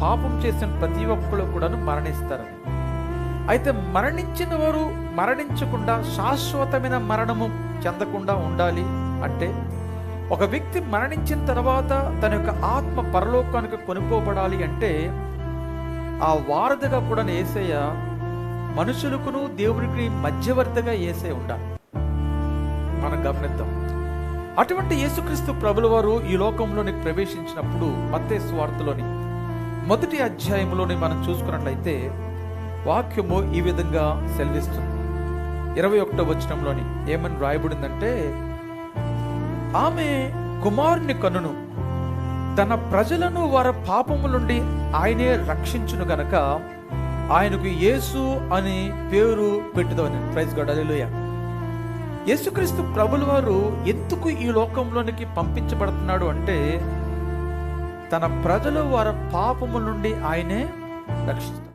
పాపం చేసిన ప్రతి ఒక్కరు కూడాను మరణిస్తారని అయితే మరణించిన వారు మరణించకుండా శాశ్వతమైన మరణము చెందకుండా ఉండాలి అంటే ఒక వ్యక్తి మరణించిన తర్వాత తన యొక్క ఆత్మ పరలోకానికి కొనుక్కోబడాలి అంటే ఆ వారధిగా కూడా ఏసయ్య మనుషులకును దేవునికి మధ్యవర్తిగా ఏసే ఉండాలి. మనం గమనిద్దాం. అటువంటి యేసుక్రీస్తు ప్రభుల వారు ఈ లోకంలోనికి ప్రవేశించినప్పుడు మత్తే స్వార్థలోని మొదటి అధ్యాయంలోని మనం చూసుకున్నట్లయితే వాక్యము ఈ విధంగా సెలవిస్తుంది. ఇరవై ఒకటో వచనంలోని ఏమని రాయబడిందంటే ఆమె కుమారుని కనును తన ప్రజలను వారి పాపము నుండి ఆయనే రక్షించును గనక ఆయనకు యేసు అని పేరు పెట్టుదామని ప్రైజ్ గాడ్ యేసుక్రీస్తు ప్రభుల వారు ఎందుకు ఈ లోకంలోనికి పంపించబడుతున్నాడు అంటే తన ప్రజలు వారి పాపము నుండి ఆయనే రక్షిస్తాడు